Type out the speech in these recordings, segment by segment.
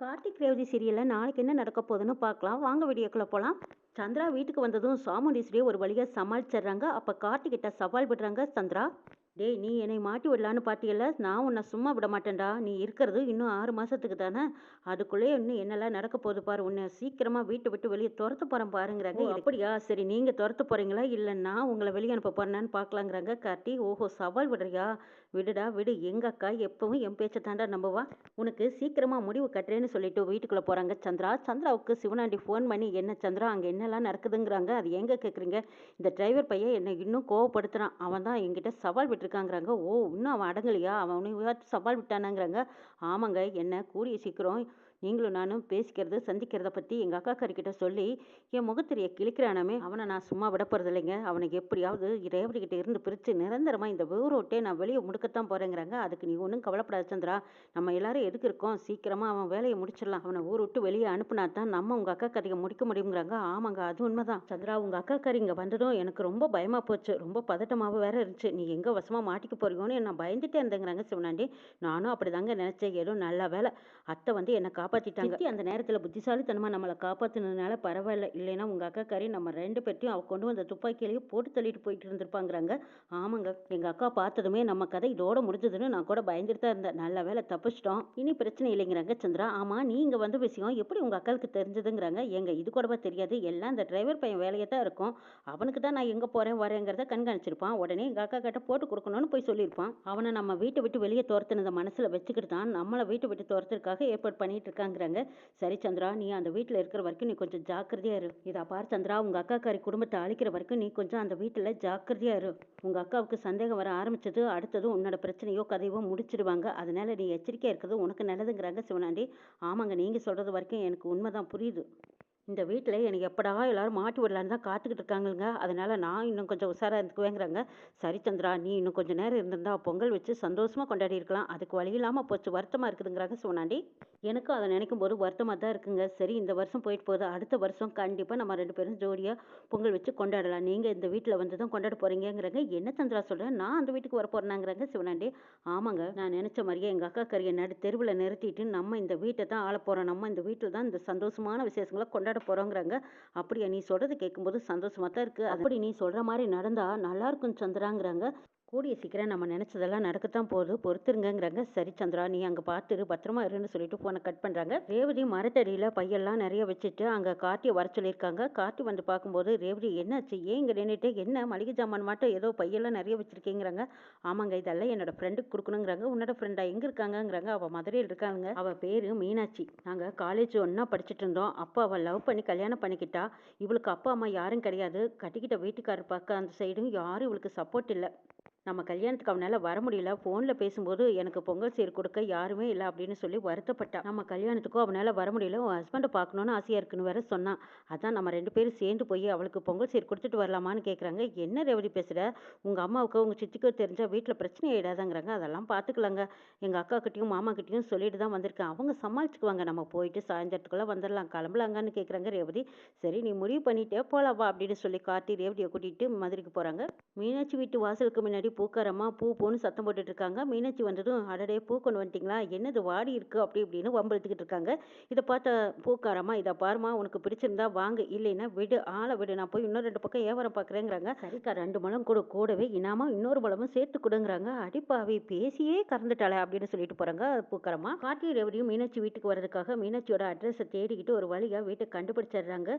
கார்த்திக் ரேவதி சீரியலில் நாளைக்கு என்ன நடக்க போகுதுன்னு பார்க்கலாம். வாங்க வீடியோக்குள்ளே போகலாம் சந்திரா வீட்டுக்கு வந்ததும் சாமுண்டீஸ்வரியை ஒரு வழியாக சமாளிச்சிடுறாங்க. அப்போ கார்த்திகிட்ட சவால் விடுறாங்க சந்திரா. டேய் நீ என்னை மாட்டி விடலான்னு பார்த்தியல்ல நான் உன்னை சும்மா விட மாட்டேன்டா. நீ இருக்கிறது இன்னும் ஆறு மாதத்துக்கு தானே. அதுக்குள்ளேயே இன்னும் என்னெல்லாம் நடக்க போகுது பாரு. உன்னை சீக்கிரமாக வீட்டை விட்டு வெளியே துரத்த போகிறேன் பாருங்கிறாங்க. அப்படியா? சரி நீங்கள் துரத்த போகிறீங்களா இல்லை நான் உங்களை வெளியே அனுப்ப போகிறேன்னு பார்க்கலாங்கிறாங்க கார்த்தி. ஓஹோ சவால் விடுறியா? விடுடா விடு. எங்கள் அக்கா எப்பவும் என் பேச்சை தாண்டா நம்புவா? உனக்கு சீக்கிரமாக முடிவு கட்டுறேன்னு சொல்லிட்டு வீட்டுக்குள்ளே போகிறாங்க சந்திரா. சந்திராவுக்கு சிவனாண்டி ஃபோன் பண்ணி என்ன சந்திரா அங்கே என்னெல்லாம் நடக்குதுங்கிறாங்க? அது எங்கே கேட்குறீங்க இந்த டிரைவர் பையன் என்னை இன்னும் கோவப்படுத்துகிறான் அவன் தான் என்கிட்ட சவால் விட்டுருக்காங்கிறாங்க. ஓ இன்னும் அவன் அடங்கலையா? அவன் உனக்கு சவால் விட்டானாங்கிறாங்க. ஆமாங்க என்ன கூடிய சீக்கிரம் நீங்களும் நானும் பேசிக்கிறத சந்திக்கிறத பற்றி எங்கள் அக்கா கறிக்கிட்ட சொல்லி என் முகத்திரையை கிழிக்கிறானாமே அவனை நான் சும்மா விட போகிறதில்லைங்க அவனுக்கு எப்படியாவது ரேவதி இருந்து பிரித்து நிரந்தரமாக இந்த விவரோட்டே நான் வெளியே முடுக்கத்தான் போகிறேங்கிறாங்க அதுக்கு நீ ஒன்றும் கவலைப்படாத சந்திரா. நம்ம எல்லாரும் எதுக்கு இருக்கோம்? சீக்கிரமாக அவன் வேலையை முடிச்சிடலாம். அவனை ஊர் விட்டு வெளியே அனுப்புனா தான் நம்ம உங்கள் அக்கா கறியை முடிக்க முடியுங்கிறாங்க. ஆமாங்க அது உண்மைதான். சந்திரா உங்கள் அக்கா கறி இங்கே வந்ததும் எனக்கு ரொம்ப பயமாக போச்சு. ரொம்ப பதட்டமாக வேற இருந்துச்சு. நீ எங்கே வசமாக மாட்டிக்க போறீங்கன்னு நான் பயந்துட்டே இருந்தேங்கிறாங்க சிவனாண்டி. நானும் அப்படி தாங்க நினச்சேன். ஏதோ நல்ல வேலை. அத்தை வந்து என்னை காப்பாற்றிட்டாங்க அந்த நேரத்தில் புத்திசாலித்தனமாக நம்மளை காப்பாற்றினதுனால பரவாயில்ல. இல்லைன்னா உங்கள் அக்கா கறி நம்ம ரெண்டு பேர்த்தையும் அவ கொண்டு வந்த துப்பாக்கியிலேயே போட்டு தள்ளிட்டு போயிட்டு இருந்திருப்பாங்கிறாங்க. ஆமாங்க. எங்கள் அக்கா பார்த்ததுமே நம்ம கதை இதோட முடிஞ்சதுன்னு நான் கூட பயந்துட்டு தான் இருந்தேன். நல்ல வேலை தப்பிச்சிட்டோம். இனி பிரச்சனை இல்லைங்கிறாங்க சந்திரா. ஆமாம் நீங்கள் வந்த விஷயம் எப்படி உங்கள் அக்காவுக்கு தெரிஞ்சதுங்கிறாங்க? எங்க இது கூடவா தெரியாது? எல்லாம் அந்த டிரைவர் பையன் வேலையை தான் இருக்கும். அவனுக்கு தான் நான் எங்கே போகிறேன் வரேங்கிறத கண்காணிச்சிருப்பான். உடனே எங்கள் அக்கா கிட்ட போட்டு கொடுக்கணும்னு போய் சொல்லியிருப்பான். அவனை நம்ம வீட்டை விட்டு வெளியே துரத்துனதை மனசில் வச்சுக்கிட்டு தான் நம்மளை வீட்டை விட்டு துரத்துறதுக்காக ஏற்பாடு பண்ணிட்டு இருக்காங்கிறாங்க. சரி சந்திரா நீ அந்த வீட்டில் இருக்கிற வரைக்கும் நீ கொஞ்சம் ஜாக்கிரதையா இரு. இதை பார் சந்திரா உங்கள் அக்காக்காரி குடும்பத்தை அழிக்கிற வரைக்கும் நீ கொஞ்சம் அந்த வீட்டில் ஜாக்கிரதையா இரு. உங்கள் அக்காவுக்கு சந்தேகம் வர ஆரம்பிச்சது அடுத்ததும் உன்னோட பிரச்சனையோ கதையோ முடிச்சிடுவாங்க. அதனால நீ எச்சரிக்கையாக இருக்கிறது உனக்கு நல்லதுங்கிறாங்க சிவனாண்டி. ஆமாங்க நீங்கள் சொல்கிறது வரைக்கும் எனக்கு உண்மைதான் புரியுது. இந்த வீட்டில் எனக்கு எப்படா எல்லாரும் மாட்டி விடலான்னு தான் காத்துக்கிட்டு இருக்காங்கங்க. அதனால நான் இன்னும் கொஞ்சம் உஷாராக இருந்துக்குவேங்கிறாங்க. சரி சந்திரா நீ இன்னும் கொஞ்சம் நேரம் இருந்திருந்தா பொங்கல் வச்சு சந்தோஷமாக கொண்டாடி இருக்கலாம். அதுக்கு வழி இல்லாமல் போச்சு. வருத்தமாக இருக்குதுங்கிறாங்க சோனாண்டி. எனக்கும் அதை நினைக்கும் போது வருத்தமாக தான் இருக்குங்க. சரி இந்த வருஷம் போயிட்டு போகுது. அடுத்த வருஷம் கண்டிப்பாக நம்ம ரெண்டு பேரும் ஜோடியாக பொங்கல் வச்சு கொண்டாடலாம். நீங்கள் இந்த வீட்டில் வந்து தான் கொண்டாட போகிறீங்கிறாங்க என்ன சந்திரா சொல்கிறேன் நான் அந்த வீட்டுக்கு வர போகிறேனாங்கிறாங்க சிவனாண்டி. ஆமாங்க. நான் நினச்ச மாதிரியே எங்கள் அக்கா கறியை நடு தெருவில் நிறுத்திட்டு நம்ம இந்த வீட்டை தான் ஆள போகிறோம் நம்ம இந்த வீட்டில் தான் இந்த சந்தோஷமான விசேஷங்களை கொண்டாட போகிறோங்கிறாங்க அப்படியா? நீ சொல்கிறது கேட்கும்போது சந்தோஷமாக தான் இருக்குது அப்படி நீ சொல்கிற மாதிரி நடந்தால் நல்லா இருக்கும் சந்திராங்கிறாங்க. கூடிய சீக்கிரம் நம்ம நினச்சதெல்லாம் நடக்கத்தான் போகுது. பொறுத்துருங்கங்கிறாங்க. சரி சந்திரா நீ அங்கே பார்த்துரு பத்திரமா இருன்னு சொல்லிட்டு ஃபோனை கட் பண்ணுறாங்க ரேவதி மரத்தடியில் பையெல்லாம் நிறைய வச்சுட்டு அங்கே கார்த்தியை வர சொல்லியிருக்காங்க. கார்த்தி வந்து பார்க்கும்போது ரேவதி என்னாச்சு? ஏன் இங்கே நின்றுட்டு என்ன? மளிகை ஜாமான் மட்டும். ஏதோ பையெல்லாம் நிறைய வச்சுருக்கீங்கிறாங்க. ஆமாங்க இதெல்லாம் என்னோட ஃப்ரெண்டுக்கு கொடுக்கணுங்கிறாங்க. உன்னோட ஃப்ரெண்டா எங்கே இருக்காங்கங்கிறாங்க. அவள் மதுரையில் இருக்காங்க அவள் பேர் மீனாட்சி. நாங்கள் காலேஜ் ஒன்றா படிச்சுட்டு இருந்தோம். அப்போ அவள் லவ் பண்ணி கல்யாணம் பண்ணிக்கிட்டா. இவளுக்கு அப்பா அம்மா யாரும் கிடையாது. கட்டிக்கிட்ட வீட்டுக்காரர் பார்க்க அந்த சைடும் யாரும் இவளுக்கு சப்போர்ட் இல்லை. நம்ம கல்யாணத்துக்கு அவனால் வர முடியல ஃபோனில் பேசும்போது எனக்கு பொங்கல் சீர் கொடுக்க யாருமே இல்லை அப்படின்னு சொல்லி வருத்தப்பட்டா. நம்ம கல்யாணத்துக்கும் அவனால் வர முடியல உன் ஹஸ்பண்டை பார்க்கணுன்னு ஆசையாக இருக்குன்னு வேற சொன்னான் அதான் நம்ம ரெண்டு பேரும் சேர்ந்து போய் அவளுக்கு பொங்கல் சீர் கொடுத்துட்டு வரலாமான்னு கேட்குறாங்க என்ன ரேவதி பேசுகிற உங்கள் அம்மாவுக்கு உங்கள் சித்திக்கோ தெரிஞ்சால் வீட்டில் பிரச்சனை ஆகிடாதாங்கிறாங்க அதெல்லாம் பார்த்துக்கலாங்க எங்கள் அக்காக்கிட்டையும் மாமாக்கிட்டையும் சொல்லிட்டு தான் வந்திருக்கேன். அவங்க சமாளிச்சுக்குவாங்க. நம்ம போயிட்டு சாயந்தரத்துக்குள்ளே வந்துடலாம் கிளம்பலாங்கன்னு கேட்குறாங்க ரேவதி. சரி நீ முடிவு பண்ணிட்டே போலாவா வா அப்படின்னு சொல்லி கார்த்தி ரேவதியை கூட்டிகிட்டு மதுரைக்கு போகிறாங்க மீனாட்சி வீட்டு வாசலுக்கு முன்னாடி பூக்காரம்மா பூ பூன்னு சத்தம் போட்டுட்டு இருக்காங்க மீனாட்சி வந்ததும் அடடே பூ கொண்டு வந்துட்டீங்களா? என்னது வாடி இருக்கு? அப்படி இப்படின்னு வம்பெழுத்துக்கிட்டு இருக்காங்க. இதை பார்த்த பூக்காரம்மா இதை பாருமா உனக்கு பிடிச்சிருந்தா வாங்க. இல்லைன்னா விடு ஆளை விடு. நான் போய் இன்னும் ரெண்டு பக்கம் வியாபாரம் பார்க்குறேங்கிறாங்க. சரிக்கா ரெண்டு முழம் கூட கூடவே இனாமா இன்னொரு முழமும் சேர்த்து கொடுங்கிறாங்க. அடிப்பாவி பேசியே கறந்துட்டாளே அப்படின்னு சொல்லிட்டு போறாங்க பூக்காரம்மா. கார்த்தி ரேவதியும் மீனாட்சி வீட்டுக்கு வர்றதுக்காக மீனாட்சியோட அட்ரஸை தேடிக்கிட்டு ஒரு வழியா வீட்டை கண்டுபிடிச்சிடுறாங்க.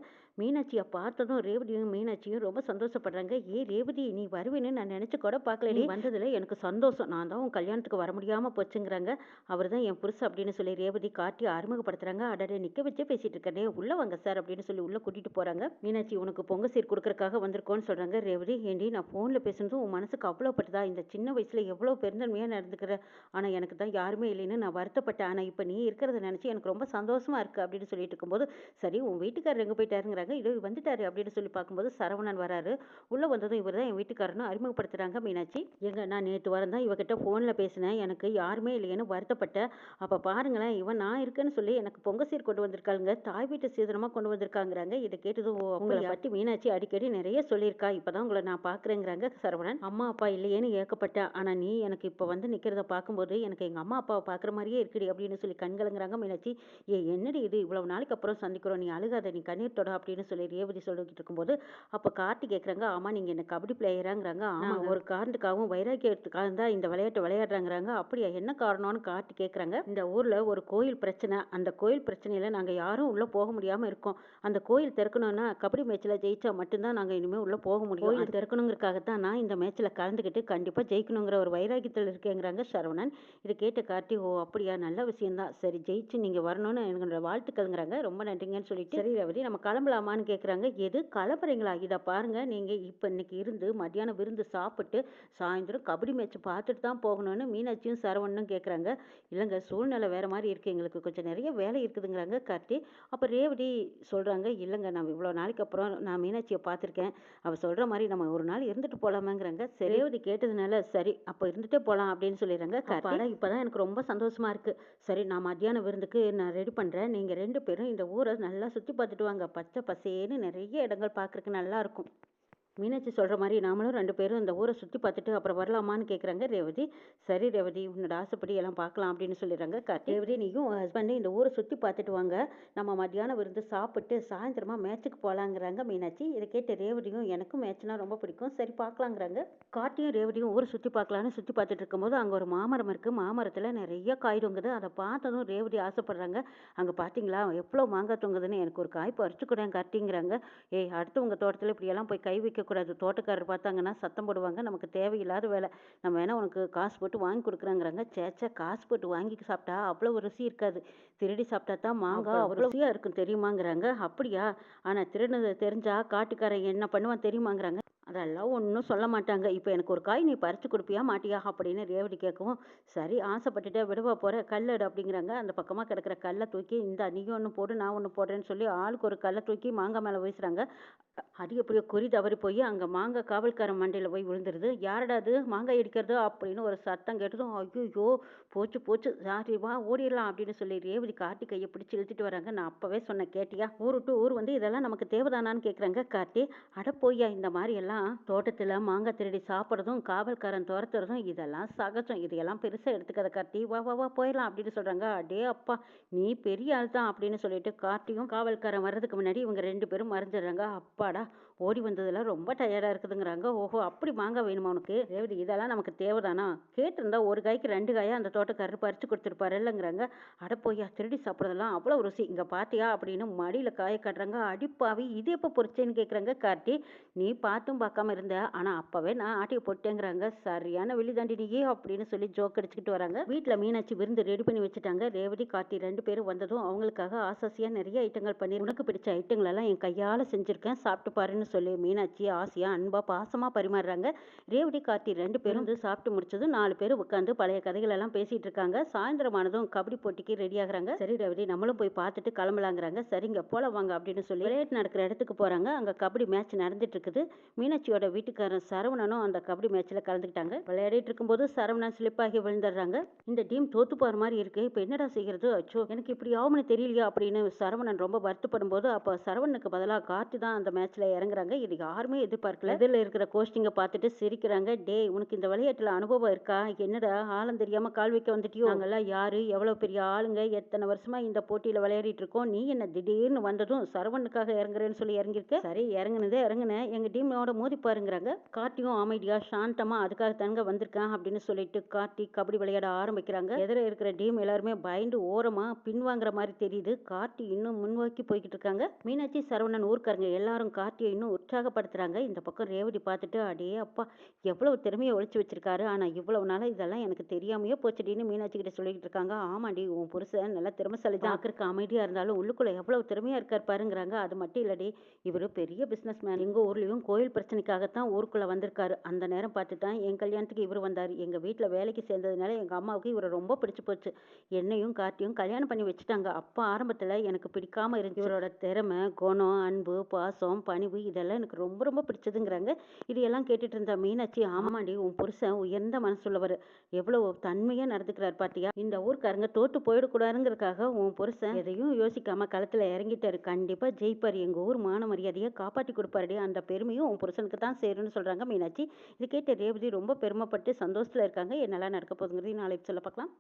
மீனாட்சியை பார்த்ததும் ரேவதியும் மீனாட்சியும் ரொம்ப சந்தோஷப்படுறாங்க. ஏ ரேவதி நீ வருவேன்னு நான் நினைச்சு கூட பார்க்கல. நீ வந்ததுல எனக்கு சந்தோஷம். நான் தான் உன் கல்யாணத்துக்கு வர முடியாம போச்சுங்கிறாங்க. அவர் தான் என் புருஷ அப்படின்னு சொல்லி ரேவதி காட்டி அறிமுகப்படுத்துறாங்க. அடடே நிக்க வச்சே பேசிட்டு இருக்கனே உள்ள வாங்க சார் அப்படின்னு சொல்லி உள்ள கூட்டிட்டு போறாங்க. மீனாட்சி உனக்கு பொங்க சீர் கொடுக்கறதுக்காக வந்திருக்கோன்னு சொல்றாங்க ரேவதி. ஏண்டி நான் போன்ல பேசுனதும் உன் மனசுக்கு அவ்வளோ பட்டுதா? இந்த சின்ன வயசுல எவ்வளோ பெருந்தன்மையா நடந்துக்கிற? ஆனா எனக்கு தான் யாருமே இல்லைன்னு நான் வருத்தப்பட்டேன். ஆனா இப்ப நீ இருக்கிறத நினைச்சு எனக்கு ரொம்ப சந்தோஷமா இருக்கு அப்படின்னு சொல்லிட்டு இருக்கும்போது சரி உன் வீட்டுக்காரர் எங்க போயிட்டாருங்கிறாங்க. இது வந்துட்டாரு அப்படின்னு சொல்லி பார்க்கும்போது சரவணன் வராரு. உள்ள வந்ததும் இவர் தான் என் வீட்டுக்காரன்னு அறிமுகப்படுத்துறாங்க மீனாட்சி. எங்க நான் நேற்று வரேன் தான் இவகிட்ட ஃபோனில் பேசினேன். எனக்கு யாருமே இல்லையேன்னு வருத்தப்பட்டேன் அப்போ பாருங்களேன் இவன் நான் இருக்கேன்னு சொல்லி எனக்கு பொங்க சீர் கொண்டு வந்திருக்காங்க தாய் வீட்டு சீதனமாக கொண்டு வந்திருக்காங்கிறாங்க. இதை கேட்டதும் உங்களை பற்றி மீனாட்சி அடிக்கடி நிறைய சொல்லியிருக்கா. இப்போதான் உங்களை நான் பார்க்குறேங்கிறாங்க சரவணன். அம்மா அப்பா இல்லையேன்னு ஏக்கப்பட்டேன் ஆனால் நீ எனக்கு இப்போ வந்து நிற்கிறத பார்க்கும்போது எனக்கு எங்கள் அம்மா அப்பாவை பார்க்குற மாதிரியே இருக்குடி அப்படின்னு சொல்லி கண்கலங்குறாங்க மீனாட்சி. ஏ என்னடி இது? இவ்வளவு நாளைக்கு அப்புறம் சந்திக்கிறோம். நீ அழுகாத நீ கண்ணீர் தொட அப்படின்னு சொல்லி ரேவதி சொல்லிக்கிட்டு இருக்கும்போது அப்போ கார்த்தி கேட்குறாங்க ஆமா நீங்கள் என்ன கபடி பிளேயராங்கிறாங்க ஆமாம் ஒரு காரணத்துக்காகவும் வைராக்கியத்துக்காக தான் இந்த விளையாட்டு விளையாடுறாங்கிறாங்க. அப்படியா? என்ன காரணம்னு கார்த்தி கேட்குறாங்க இந்த ஊரில் ஒரு கோயில் பிரச்சனை. அந்த கோயில் பிரச்சனையில் நாங்கள் யாரும் உள்ளே போக முடியாமல் இருக்கோம். அந்த கோயில் திறக்கணும்னா கபடி மேட்ச்சில் ஜெயிச்சா மட்டும்தான் நாங்கள் இனிமேல் உள்ளே போக முடியும். கோயில் திறக்கணுங்கிறதுக்காகத்தான் நான் இந்த மேட்ச்சில் கலந்துக்கிட்டு கண்டிப்பாக ஜெயிக்கணுங்கிற ஒரு வைராக்கியத்தில் இருக்கேங்கிறாங்க சரவணன். இதை கேட்ட கார்த்தி ஓ அப்படியா? நல்ல விஷயம்தான். சரி ஜெயிச்சு நீங்கள் வரணும்னு என்னோட வாழ்த்துக்கள்ங்கிறாங்க. ரொம்ப நன்றிங்கன்னு சொல்லிட்டு சரி ரவதி நம்ம கிளம்பலாமான்னு கேட்குறாங்க எது கிளம்புறீங்களா இதை பாருங்க. நீங்கள் இப்போ இன்னைக்கு இருந்து மத்தியானம் விருந்து சாப்பிட்டு சாயந்தரம் கபடி மேட்ச் பார்த்துட்டு தான் போகணும்னு மீனாட்சியும் சரவணனும் கேட்குறாங்க இல்லைங்க சூழ்நிலை வேறு மாதிரி இருக்குது எங்களுக்கு. கொஞ்சம் நிறைய வேலை இருக்குதுங்கிறாங்க கார்த்தி. அப்போ ரேவதி சொல்கிறாங்க இல்லைங்க நான் இவ்வளோ நாளைக்கு அப்புறம் நான் மீனாட்சியை பார்த்துருக்கேன். அவள் சொல்கிற மாதிரி நம்ம ஒரு நாள் இருந்துட்டு போகலாமாங்கிறாங்க சரி. ரேவதி கேட்டதுனால சரி அப்போ இருந்துட்டே போகலாம் அப்படின்னு சொல்லிடுறாங்க கார்த்தி. இப்போ தான் எனக்கு ரொம்ப சந்தோஷமா இருக்குது சரி நான் மத்தியான விருந்துக்கு நான் ரெடி பண்ணுறேன் நீங்கள் ரெண்டு பேரும் இந்த ஊரை நல்லா சுற்றி பார்த்துட்டு வாங்க. பச்சை பசேன்னு நிறைய இடங்கள் பார்க்குறக்கு நல்லா இருக்கும். மீனாட்சி சொல்கிற மாதிரி நாமளும் ரெண்டு பேரும் இந்த ஊரை சுற்றி பார்த்துட்டு அப்புறம் வரலாமான்னு கேட்குறாங்க ரேவதி. சரி ரேவதி உன்னோட ஆசைப்படி எல்லாம் பார்க்கலாம் அப்படின்னு சொல்லிடுறாங்க. கார்த்தி ரேவதி நீயும் ஹஸ்பண்டையும் இந்த ஊரை சுற்றி பார்த்துட்டு வாங்க. நம்ம மத்தியானம் விருந்து சாப்பிட்டு சாயந்தரமாக மேட்ச்சுக்கு போகலாங்கிறாங்க மீனாட்சி. இதை கேட்டு ரேவதியும் எனக்கும் மேட்ச்னா ரொம்ப பிடிக்கும். சரி பார்க்கலாங்கிறாங்க. கார்த்தியும் ரேவதியும் ஊரை சுற்றி பார்க்கலான்னு சுற்றி பார்த்துட்டு இருக்கும்போது அங்கே ஒரு மாமரம் இருக்குது மாமரத்தில் நிறைய காய் தொங்குது. அதை பார்த்ததும் ரேவதி ஆசைப்படுறாங்க. அங்கே பார்த்தீங்களா எவ்வளோ மாங்காய் தொங்குதுன்னு எனக்கு ஒரு காய் பறிச்சு கூட கார்த்திங்கிறாங்க. ஏய் உங்கள் தோட்டத்தில் இப்படியெல்லாம் போய் கை வைக்க வைக்கக்கூடாது தோட்டக்காரர் பார்த்தாங்கன்னா சத்தம் போடுவாங்க. நமக்கு தேவையில்லாத வேலை. நம்ம வேணா உனக்கு காசு போட்டு வாங்கி கொடுக்குறாங்கிறாங்க. சேச்சா காசு போட்டு வாங்கி சாப்பிட்டா அவ்வளோ ருசி இருக்காது. திருடி சாப்பிட்டா தான் மாங்காய் அவ்வளோ ருசியாக இருக்கும் தெரியுமாங்கிறாங்க. அப்படியா? ஆனால் திருடினது தெரிஞ்சா காட்டுக்காரன் என்ன பண்ணுவான் தெரியுமாங்கிறாங்க. அதெல்லாம் ஒன்றும் சொல்ல மாட்டாங்க. இப்போ எனக்கு ஒரு காய் நீ பறித்து கொடுப்பியா மாட்டியா? அப்படின்னு ரேவதி கேட்கவும் சரி ஆசைப்பட்டுட்டே விடுவா போகிற கல்லடு அப்படிங்கிறாங்க. அந்த பக்கமாக கிடக்கிற கல்லை தூக்கி இந்த நீ ஒன்று போடு நான் ஒன்று போடுறேன்னு சொல்லி ஆளுக்கு ஒரு கல்லை தூக்கி மாங்காய் மேலே வீசுகிறாங்க அது எப்படியோ குறி தவறி போய் அங்கே மாங்காய் காவல்காரன் மண்டையில் போய் விழுந்துருது. யாரடாது மாங்காய் இடிக்கிறது? அப்படின்னு ஒரு சத்தம் கேட்டதும் ஐயோ போச்சு போச்சு. சாரி வா ஓடிடலாம் அப்படின்னு சொல்லி ரேவதி கார்த்தி கையை பிடிச்சி இழுத்துட்டு வராங்க. நான் அப்போவே சொன்னேன் கேட்டியா ஊர் விட்டு ஊர் வந்து இதெல்லாம் நமக்கு தேவைதானான்னு கேட்குறாங்க கார்த்தி. அட போய்யா இந்த மாதிரி எல்லாம் தோட்டத்தில் மாங்காய் திருடி சாப்பிட்றதும் காவல்காரன் துரத்துறதும் இதெல்லாம் சகஜம். இதையெல்லாம் பெருசாக எடுத்துக்காத கார்த்தி. வா வா வா போயிடலாம் அப்படின்னு சொல்கிறாங்க அடே அப்பா நீ பெரிய ஆள் தான் அப்படின்னு சொல்லிட்டு கார்த்தியும் காவல்காரன் வர்றதுக்கு முன்னாடி இவங்க ரெண்டு பேரும் மறைஞ்சிடுறாங்க. அப்பாடா ஓடி வந்ததெல்லாம் ரொம்ப டயர்டாக இருக்குதுங்கிறாங்க. ஓஹோ அப்படி மாங்காய் வேணுமா உனக்கு? ரேவதி இதெல்லாம் நமக்கு தேவைதானா? கேட்டிருந்தா ஒரு காய்க்கு ரெண்டு காயாக அந்த தோட்டக்காரர் பறித்து கொடுத்துருப்பாரு இல்லைங்கிறாங்க. அட போய்யா திருடி சாப்பிட்றதெல்லாம் அவ்வளோ ருசி. இங்கே பாத்தியா அப்படின்னு மடியில் காய காட்டுறாங்க. அடிப்பாவி இது எப்போ பொறிச்சேன்னு கேட்குறாங்க கார்த்தி. நீ பார்த்தும் பார்க்காம இருந்த ஆனால் அப்போவே நான் ஆட்டியை போட்டேங்கிறாங்க. சரியான வெளி தாண்டி நீயே அப்படின்னு சொல்லி ஜோக் அடிச்சுக்கிட்டு வராங்க. வீட்டில் மீனாட்சி விருந்து ரெடி பண்ணி வச்சுட்டாங்க. ரேவதி கார்த்தி ரெண்டு பேரும் வந்ததும் அவங்களுக்காக ஆசாசியாக நிறைய ஐட்டங்கள் பண்ணி உனக்கு பிடிச்ச ஐட்டங்களெல்லாம் என் கையால் செஞ்சுருக்கேன். சாப்பிட்டு பாருன்னு சொல்லி மீனாட்சி ஆசையாக அன்பாக பாசமாக பரிமாறுறாங்க. ரேவதி கார்த்தி ரெண்டு பேரும் வந்து சாப்பிட்டு முடிச்சதும் நாலு பேர் உட்காந்து பழைய கதைகள் எல்லாம் பேசிட்டு இருக்காங்க சாயந்தரமானதும் கபடி போட்டிக்கு ரெடி ஆகுறாங்க சரி ரவி நம்மளும் போய் பார்த்துட்டு கிளம்பலாங்கிறாங்க. சரிங்க போல வாங்க அப்படின்னு சொல்லி விளையாட்டு நடக்கிற இடத்துக்கு போறாங்க. அங்க கபடி மேட்ச் நடந்துட்டு இருக்குது மீனாட்சியோட வீட்டுக்காரன் சரவணனும் அந்த கபடி மேட்ச்ல கலந்துக்கிட்டாங்க. விளையாடிட்டு இருக்கும்போது சரவணன் ஸ்லிப் ஆகி விழுந்துடுறாங்க. இந்த டீம் தோத்து போற மாதிரி இருக்கு. இப்போ என்னடா செய்யறது? அச்சோ எனக்கு இப்படி ஆகும்னு தெரியலையா அப்படின்னு சரவணன் ரொம்ப வருத்தப்படும் போது அப்போ சரவணனுக்கு பதிலாக கார்த்தி தான் அந்த மேட்ச்ல இறங்குறாங்க. இது யாருமே எதிர்பார்க்கல. இதில் இருக்கிற கோஸ்டிங்கை பார்த்துட்டு சிரிக்கிறாங்க. டே உனக்கு இந்த விளையாட்டுல அனுபவம் இருக்கா? என்னடா ஆழம் தெரியாம கால் வைக்க வந்துட்டியோ? நாங்கெல்லாம் யாரு? எவ்வளவு பெரிய ஆளுங்க? எத்தனை வருஷமா இந்த போட்டியில விளையாடிட்டு இருக்கோம்? நீ என்ன திடீர்னு வந்ததும் சரவணுக்காக இறங்குறேன்னு சொல்லி இறங்கியிருக்க? சரி இறங்குனதே இறங்குனேன் எங்க டீமோட மோதி பாருங்கிறாங்க. கார்த்தியும் அமைதியா சாந்தமா அதுக்காக தங்க வந்திருக்கேன் அப்படின்னு சொல்லிட்டு கார்த்தி கபடி விளையாட ஆரம்பிக்கிறாங்க. எதிர இருக்கிற டீம் எல்லாருமே பயந்து ஓரமா பின்வாங்குற மாதிரி தெரியுது. கார்த்தி இன்னும் முன்வாக்கி போய்கிட்டு இருக்காங்க. மீனாட்சி சரவணன் ஊர்க்காரங்க எல்லாரும் கார்த்தியை இன்னும் உற்சாகப்படுத்துறாங்க. இந்த பக்கம் ரேவதி பார்த்துட்டு அடே அப்பா எவ்வளவு திறமையை ஒழிச்சு வச்சிருக்காரு. ஆனா இவ்வளவு நாளா இதெல்லாம் எனக்கு தெரியாமையே போச்சுடின்னு மீனாட்சி கிட்ட சொல்லிக்கிட்டு இருக்காங்க. ஆமாண்டி உன் புருஷன் நல்லா திறமைசாலி தான். ஆக்கிருக்கு அமைதியா இருந்தாலும் உள்ளுக்குள்ள எவ்வளவு திறமையா இருக்கார் பாருங்கிறாங்க. அது மட்டும் இல்லடி இவரு பெரிய பிசினஸ் மேன் எங்க ஊர்லயும் கோயில் பிரச்சனைக்காகத்தான் ஊருக்குள்ள வந்திருக்காரு. அந்த நேரம் பார்த்து தான் என் கல்யாணத்துக்கு இவர் வந்தார். எங்க வீட்டுல வேலைக்கு சேர்ந்ததுனால எங்க அம்மாவுக்கு இவரை ரொம்ப பிடிச்சு போச்சு. என்னையும் கார்த்தியும் கல்யாணம் பண்ணி வச்சுட்டாங்க. அப்போ ஆரம்பத்துல எனக்கு பிடிக்காம இருந்துச்சு. இவரோட திறமை குணம் அன்பு பாசம் பணிவு இது இதெல்லாம் எனக்கு ரொம்ப ரொம்ப பிடிச்சதுங்கிறாங்க. இதையெல்லாம் கேட்டுட்டு இருந்த மீனாட்சி ஆமாண்டி உன் புருஷன் உயர்ந்த மனசுள்ளவர். எவ்வளோ தன்மையாக நடந்துக்கிறார் பாத்தியா? இந்த ஊர்க்காரங்க தோற்று போயிடக்கூடாதுங்கிறதுக்காக உன் புருஷன் எதையும் யோசிக்காம களத்துல இறங்கிட்டாரு. கண்டிப்பாக ஜெயிப்பார். எங்க ஊர் மான மரியாதையை காப்பாற்றி கொடுப்பாருடி. அந்த பெருமையும் உன் புருஷனுக்கு தான் சேரும்னு சொல்றாங்க மீனாட்சி. இது கேட்டு ரேவதி ரொம்ப பெருமைப்பட்டு சந்தோஷத்துல இருக்காங்க. என்னெல்லாம் நடக்க போகுதுங்கிறது நாளைக்கு சொல்ல பார்க்கலாம்.